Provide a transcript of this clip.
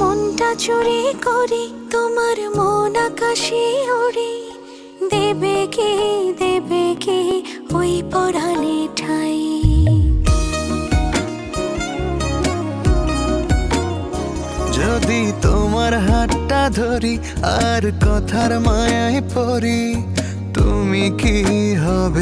মনটা চুরি করি, তোমার মন আকাশে ওড়ে। দেবে কে দেবে কে ওই পরাণে ঠাই? যদি তোমার হাতটা ধরি, আর কথার মায়ায় পড়ি, তুমি কি হবে